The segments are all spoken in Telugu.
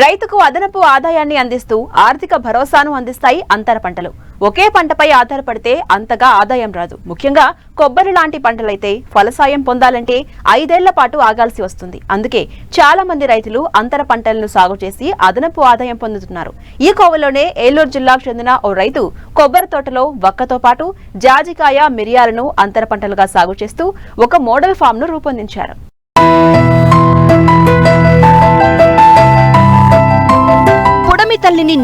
రైతుకు అదనపు ఆదాయాన్ని అందిస్తూ ఆర్థిక భరోసాను అందిస్తాయి అంతర పంటలు. ఒకే పంటపై ఆధారపడితే అంతగా ఆదాయం రాదు. ముఖ్యంగా కొబ్బరి లాంటి పంటలైతే ఫలసాయం పొందాలంటే ఐదేళ్ళ పాటు ఆగాల్సి వస్తుంది. అందుకే చాలా మంది రైతులు అంతర పంటలను సాగు చేసి అదనపు ఆదాయం పొందుతున్నారు. ఈ కోవలోనే ఏలూరు జిల్లాకు చెందిన ఓ రైతు కొబ్బరి తోటలో వక్కతో పాటు జాజికాయ మిరియాలను అంతర పంటలుగా సాగు చేస్తూ ఒక మోడల్ ఫామ్ను రూపొందించారు.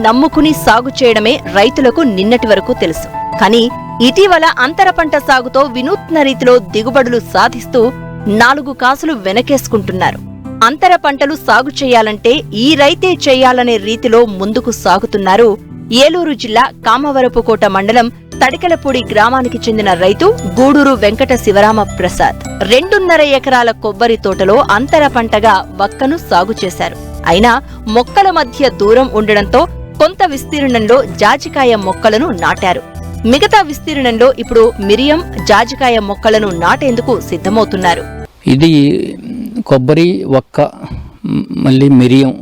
నమ్ముకుని సాగు చేయడమే రైతులకు నిన్నటి వరకు తెలుసు. కానీ ఇటీవల అంతర పంట సాగుతో వినూత్న రీతిలో దిగుబడులు సాధిస్తూ నాలుగు కాసులు వెనకేసుకుంటున్నారు. అంతర పంటలు సాగు చేయాలంటే ఈ రైతే చేయాలనే రీతిలో ముందుకు సాగుతున్నారు ఏలూరు జిల్లా కామవరపుకోట మండలం తడికలపూడి గ్రామానికి చెందిన రైతు గూడూరు వెంకట శివరామ ప్రసాద్. రెండున్నర ఎకరాల కొబ్బరి తోటలో అంతర పంటగా వక్కను సాగు చేశారు. అయినా మొక్కల మధ్య దూరం ఉండడంతో కొంత విస్తీర్ణంలో జాజికాయ మొక్కలను నాటారు. మిగతా విస్తీర్ణంలో ఇప్పుడు మిరియం జాజికాయ మొక్కలను నాటేందుకు సిద్ధమవుతున్నారు. ఇది కొబ్బరి వక్క మళ్ళీ మిరియం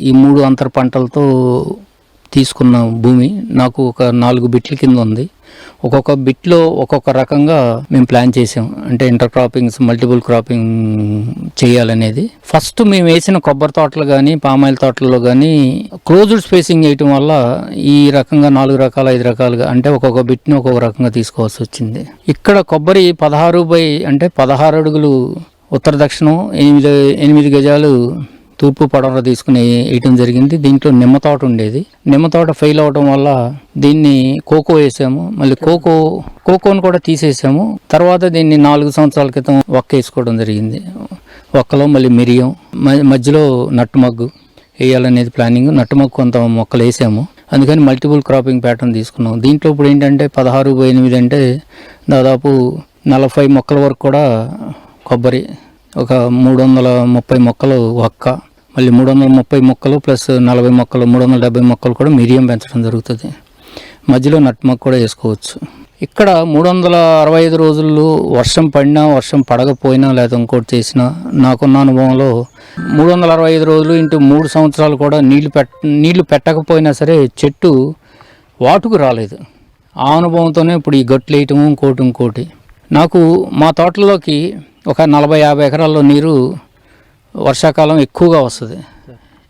ఈ మూడు అంతర పంటలతో తీసుకున్న భూమి. నాకు ఒక నాలుగు బిట్ల కింద ఉంది. ఒక్కొక్క బిట్లో ఒక్కొక్క రకంగా మేము ప్లాన్ చేసాం. అంటే ఇంటర్ క్రాపింగ్స్ మల్టిపుల్ క్రాపింగ్ చేయాలనేది. ఫస్ట్ మేము వేసిన కొబ్బరి తోటలు కానీ పామాయిల్ తోటల్లో కానీ క్లోజ్డ్ స్పేసింగ్ వేయటం వల్ల ఈ రకంగా నాలుగు రకాల ఐదు రకాలుగా అంటే ఒక్కొక్క బిట్ని ఒక్కొక్క రకంగా తీసుకోవాల్సి వచ్చింది. ఇక్కడ కొబ్బరి పదహారు బై అంటే పదహారు అడుగులు ఉత్తర దక్షిణం ఎనిమిది ఎనిమిది గజాలు తూర్పు పడవలో తీసుకుని వేయటం జరిగింది. దీంట్లో నిమ్మ తోట ఉండేది. నిమ్మ తోట ఫెయిల్ అవడం వల్ల దీన్ని కోకో వేసాము. మళ్ళీ కోకో కోకోను కూడా తీసేసాము. తర్వాత దీన్ని నాలుగు సంవత్సరాల క్రితం ఒక్క వేసుకోవడం జరిగింది. ఒక్కలో మళ్ళీ మిరియం మ- మధ్యలో నట్టు మగ్గు వేయాలనేది ప్లానింగ్ నట్టు మగ్గు కొంత మొక్కలు వేసాము. అందుకని మల్టిపుల్ క్రాపింగ్ ప్యాటర్న్ తీసుకున్నాం. దీంట్లో ఇప్పుడు ఏంటంటే పదహారు ఎనిమిది అంటే దాదాపు నలభై మొక్కల వరకు కూడా కొబ్బరి ఒక మూడు వందల ముప్పై మొక్కలు ఒక్క మళ్ళీ మూడు వందల ముప్పై మొక్కలు ప్లస్ నలభై మొక్కలు మూడు వందల డెబ్బై మొక్కలు కూడా మీడియం పెంచడం జరుగుతుంది. మధ్యలో నట్ మొక్క కూడా వేసుకోవచ్చు ఇక్కడ మూడు వందల అరవై ఐదు రోజులు వర్షం పడినా వర్షం పడకపోయినా లేదా ఇంకోటి చేసినా నాకున్న అనుభవంలో మూడు వందల అరవై ఐదు రోజులు ఇంటూ మూడు సంవత్సరాలు కూడా నీళ్ళు పెట్ట నీళ్ళు పెట్టకపోయినా సరే చెట్టు వాటుకు రాలేదు. ఆ అనుభవంతోనే ఇప్పుడు ఈ గట్లు వేయటం ఇంకోటి ఇంకోటి. నాకు మా తోటలోకి ఒక నలభై యాభై ఎకరాల్లో నీరు వర్షాకాలం ఎక్కువగా వస్తుంది.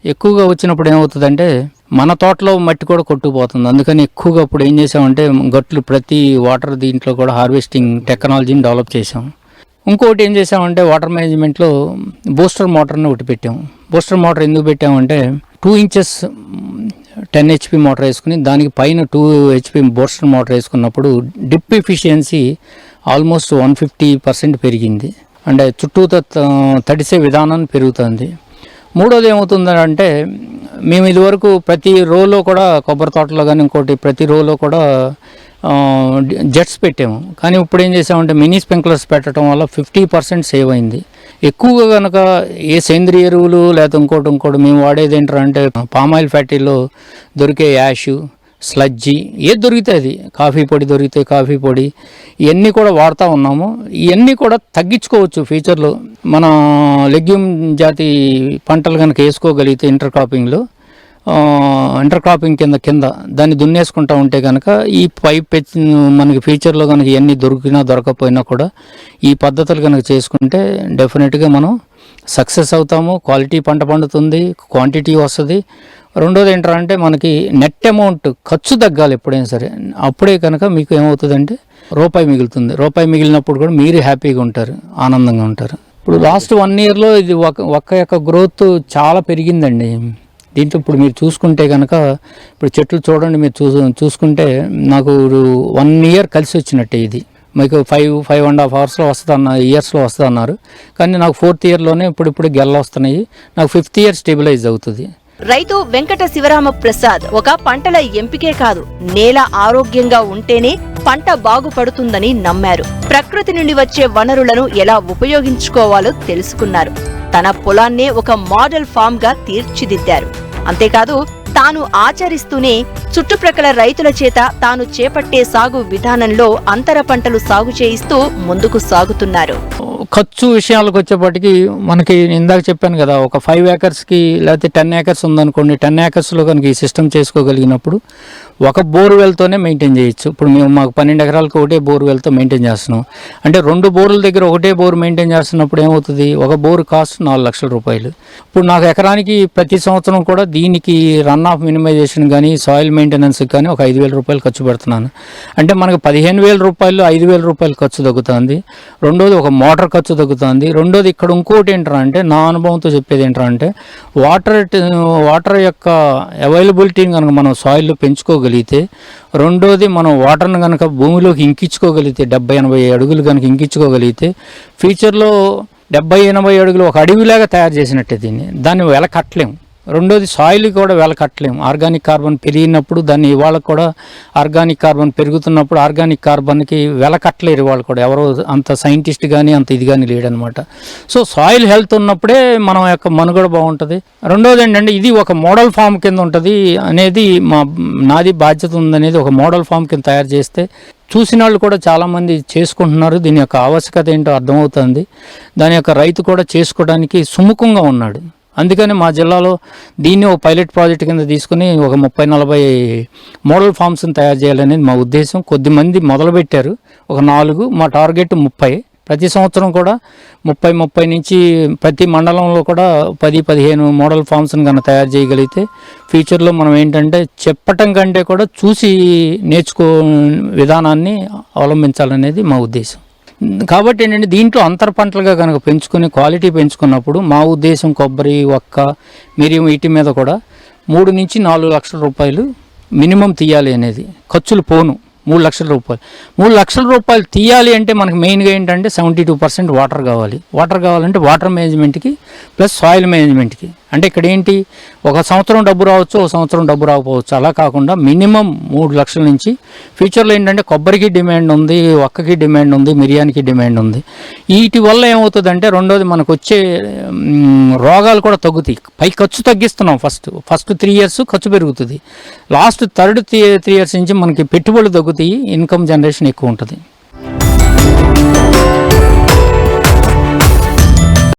ఎక్కువగా వచ్చినప్పుడు ఏమవుతుందంటే మన తోటలో మట్టి కూడా కొట్టుకుపోతుంది. అందుకని ఎక్కువగా ఇప్పుడు ఏం చేసామంటే గట్లు ప్రతి వాటర్ దీంట్లో కూడా హార్వెస్టింగ్ టెక్నాలజీని డెవలప్ చేసాం. ఇంకోటి ఏం చేసామంటే వాటర్ మేనేజ్మెంట్లో బూస్టర్ మోటార్ని ఒకటి పెట్టాము బూస్టర్ మోటార్ ఎందుకు పెట్టామంటే two inches ten HP motor వేసుకుని దానికి పైన టూ హెచ్పి బూస్టర్ మోటార్ వేసుకున్నప్పుడు drip efficiency almost one fifty percent పెరిగింది. అంటే చుట్టూతో తడిసే విధానం పెరుగుతుంది. మూడోది ఏమవుతుందంటే మేము ఇదివరకు ప్రతి రోలో కూడా కొబ్బరి తోటలో కానీ ఇంకోటి ప్రతి రోలో కూడా జెట్స్ పెట్టాము. కానీ ఇప్పుడు ఏం చేసామంటే మినీ స్ప్రింక్లర్స్ పెట్టడం వల్ల ఫిఫ్టీ పర్సెంట్ సేవ్ అయింది. ఎక్కువగా కనుక ఏ సేంద్రియ ఎరువులు లేకపోతే ఇంకోటి ఇంకోటి మేము వాడేది ఏంటంటే పామాయిల్ ఫ్యాక్టరీలో దొరికే యాషు స్లజ్జి ఏది దొరికితే అది. కాఫీ పొడి దొరికితే కాఫీ పొడి. ఇవన్నీ కూడా వాడుతూ ఉన్నాము. ఇవన్నీ కూడా తగ్గించుకోవచ్చు ఫ్యూచర్లో. మన లెగ్యూమ్ జాతి పంటలు కనుక వేసుకోగలిగితే ఇంటర్ క్రాపింగ్లో ఇంటర్ క్రాపింగ్ కింద కింద దాన్ని దున్నేసుకుంటా ఉంటే కనుక ఈ పైప్ మనకి ఫ్యూచర్లో కనుక ఇవన్నీ దొరికినా దొరకకపోయినా కూడా ఈ పద్ధతులు కనుక చేసుకుంటే డెఫినెట్గా మనం సక్సెస్ అవుతాము. క్వాలిటీ పంట పండుతుంది క్వాంటిటీ వస్తుంది. రెండోది ఏంటంటే మనకి నెట్ అమౌంట్ ఖర్చు తగ్గాలి ఎప్పుడైనా సరే. అప్పుడే కనుక మీకు ఏమవుతుందంటే రూపాయి మిగులుతుంది. రూపాయి మిగిలినప్పుడు కూడా మీరు హ్యాపీగా ఉంటారు ఆనందంగా ఉంటారు. ఇప్పుడు లాస్ట్ వన్ ఇయర్లో ఇది ఒక ఒక్క యొక్క గ్రోత్ చాలా పెరిగిందండి. దీంట్లో ఇప్పుడు మీరు చూసుకుంటే కనుక ఇప్పుడు చెట్లు చూడండి మీరు చూ చూసుకుంటే నాకు వన్ ఇయర్ కలిసి వచ్చినట్టే ఇది. మీకు ఫైవ్ ఫైవ్ అండ్ హాఫ్ అవర్స్లో వస్తుంది అన్న ఇయర్స్లో వస్తుంది అన్నారు కానీ నాకు ఫోర్త్ ఇయర్లోనే ఇప్పుడు ఇప్పుడు గెల్ల వస్తున్నాయి నాకు ఫిఫ్త్ ఇయర్ స్టెబిలైజ్ అవుతుంది. రైతు వెంకట శివరామ ప్రసాద్ ఒక పంటల ఎంపికే కాదు నేల ఆరోగ్యంగా ఉంటేనే పంట బాగుపడుతుందని నమ్మారు. ప్రకృతి నుండి వచ్చే వనరులను ఎలా ఉపయోగించుకోవాలో తెలుసుకున్నారు. తన పొలాన్నే ఒక మోడల్ ఫామ్గా తీర్చిదిద్దారు. అంతేకాదు తాను ఆచరిస్తూనే చుట్టుప్రక్కల రైతుల చేత తాను చేపట్టే సాగు విధానంలో అంతర పంటలు సాగు చేయిస్తూ ముందుకు సాగుతున్నారు. ఖర్చు విషయాలకు వచ్చేప్పటికి మనకి ఇందాక చెప్పాను కదా ఒక ఫైవ్ ఏకర్స్కి లేకపోతే టెన్ ఏకర్స్ ఉందనుకోండి టెన్ ఏకర్స్లో కనుక ఈ సిస్టమ్ చేసుకోగలిగినప్పుడు ఒక బోర్వెల్తోనే మెయింటైన్ చేయొచ్చు. ఇప్పుడు మేము మాకు పన్నెండు ఎకరాలకు ఒకటే బోర్వెల్తో మెయింటైన్ చేస్తున్నాం. అంటే రెండు బోర్ల దగ్గర ఒకటే బోర్ మెయింటైన్ చేస్తున్నప్పుడు ఏమవుతుంది? ఒక బోర్ కాస్ట్ నాలుగు లక్షల రూపాయలు. ఇప్పుడు నాకు ఎకరానికి ప్రతి సంవత్సరం కూడా దీనికి రన్ ఆఫ్ మినిమైజేషన్ కానీ సాయిల్ మెయింటెనెన్స్కి కానీ ఒక ఐదు వేల రూపాయలు ఖర్చు పెడుతున్నాను. అంటే మనకు పదిహేను వేల రూపాయలు ఐదు వేల రూపాయలు ఖర్చు తగ్గుతుంది. రెండోది ఒక మోటార్ ఖర్చు తగ్గుతుంది. రెండోది ఇక్కడ ఇంకోటి ఏంట్రా అంటే నా అనుభవంతో చెప్పేది ఏంట్రా అంటే వాటర్ వాటర్ యొక్క అవైలబిలిటీని కనుక మనం సాయిల్లో పెంచుకోగలిగితే రెండోది మనం వాటర్ని కనుక భూమిలోకి ఇంకించుకోగలిగితే డెబ్బై ఎనభై అడుగులు కనుక ఇంకించుకోగలిగితే ఫ్యూచర్లో డెబ్బై ఎనభై అడుగులు ఒక అడవిలాగా తయారు చేసినట్టే దీన్ని. దాన్ని వెలకట్టలేము రెండోది సాయిల్ కూడా వెల కట్టలేము ఆర్గానిక్ కార్బన్ పెరిగినప్పుడు దాన్ని ఇవాళ కూడా ఆర్గానిక్ కార్బన్ పెరుగుతున్నప్పుడు ఆర్గానిక్ కార్బన్కి వెల కట్టలేరు ఇవాళ కూడా. ఎవరో అంత సైంటిస్ట్ కానీ అంత ఇది కానీ లేడనమాట. సో సాయిల్ హెల్త్ ఉన్నప్పుడే మనం యొక్క మనుగడ బాగుంటుంది. రెండోది ఏంటంటే ఇది ఒక మోడల్ ఫామ్ కింద ఉంటుంది అనేది మా నాది బాధ్యత ఉందనేది ఒక మోడల్ ఫామ్ కింద తయారు చేస్తే చూసిన వాళ్ళు కూడా చాలామంది చేసుకుంటున్నారు. దీని యొక్క ఆవశ్యకత ఏంటో అర్థమవుతుంది. దాని యొక్క రైతు కూడా చేసుకోవడానికి సుముఖంగా ఉన్నాడు. అందుకని మా జిల్లాలో దీన్ని ఒక పైలట్ ప్రాజెక్ట్ కింద తీసుకుని ఒక ముప్పై నలభై మోడల్ ఫామ్స్ని తయారు చేయాలనేది మా ఉద్దేశం. కొద్దిమంది మొదలుపెట్టారు. ఒక నాలుగు మా టార్గెట్ ముప్పై. ప్రతి సంవత్సరం కూడా ముప్పై ముప్పై నుంచి ప్రతి మండలంలో కూడా పది పదిహేను మోడల్ ఫామ్స్ని కనుక తయారు చేయగలిగితే ఫ్యూచర్లో మనం ఏంటంటే చెప్పటం కంటే కూడా చూసి నేర్చుకో విధానాన్ని అవలంబించాలనేది మా ఉద్దేశం. కాబట్టి ఏంటంటే దీంట్లో అంతర పంటలుగా కనుక పెంచుకుని క్వాలిటీ పెంచుకున్నప్పుడు మా ఉద్దేశం కొబ్బరి ఒక్క మిరియం వీటి మీద కూడా మూడు నుంచి నాలుగు లక్షల రూపాయలు మినిమం తీయాలి అనేది. ఖర్చులు పోను. మూడు లక్షల రూపాయలు. మూడు లక్షల రూపాయలు తీయాలి అంటే మనకు మెయిన్గా ఏంటంటే సెవెంటీ టూ పర్సెంట్ వాటర్ కావాలి. వాటర్ కావాలంటే వాటర్ మేనేజ్మెంట్కి ప్లస్ సాయిల్ మేనేజ్మెంట్కి. అంటే ఇక్కడ ఏంటి ఒక సంవత్సరం డబ్బు రావచ్చు ఒక సంవత్సరం డబ్బు రాకపోవచ్చు. అలా కాకుండా మినిమం మూడు లక్షల నుంచి ఫ్యూచర్లో ఏంటంటే కొబ్బరికి డిమాండ్ ఉంది ఒక్కకి డిమాండ్ ఉంది మిరియానికి డిమాండ్ ఉంది. వీటి వల్ల ఏమవుతుందంటే రెండోది మనకు వచ్చే రోగాలు కూడా తగ్గుతాయి. పై ఖర్చు తగ్గిస్తున్నాం ఫస్ట్. ఫస్ట్ త్రీ ఇయర్స్ ఖర్చు పెరుగుతుంది. Last third three three years నుంచి మనకి పెట్టుబడులు తగ్గుతాయి ఇన్కమ్ జనరేషన్ ఎక్కువ ఉంటుంది.